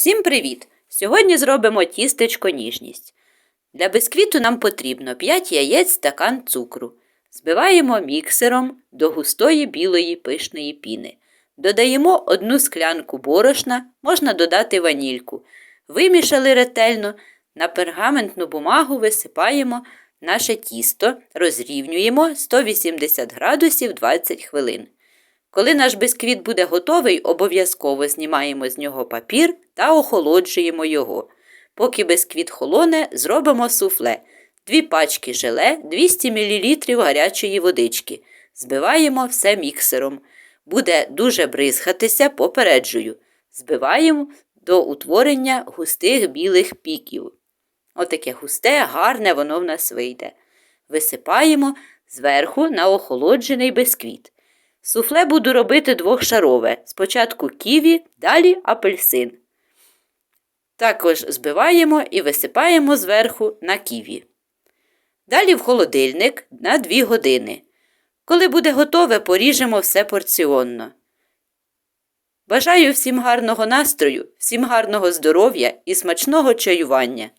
Всім привіт! Сьогодні зробимо тістечко ніжність. Для бисквіту нам потрібно 5 яєць, стакан цукру. Збиваємо міксером до густої білої пишної піни. Додаємо одну склянку борошна, можна додати ванільку. Вимішали ретельно, на пергаментну бумагу висипаємо наше тісто, розрівнюємо 180 градусів 20 хвилин. Коли наш бисквіт буде готовий, обов'язково знімаємо з нього папір та охолоджуємо його. Поки бисквіт холоне, зробимо суфле. Дві пачки желе, 200 мл гарячої водички. Збиваємо все міксером. Буде дуже бризгатися, попереджую. Збиваємо до утворення густих білих піків. Отаке густе, гарне воно в нас вийде. Висипаємо зверху на охолоджений бисквіт. Суфле буду робити двохшарове. Спочатку ківі, далі апельсин. Також збиваємо і висипаємо зверху на ківі. Далі в холодильник на 2 години. Коли буде готове, поріжемо все порціонно. Бажаю всім гарного настрою, всім гарного здоров'я і смачного чаювання.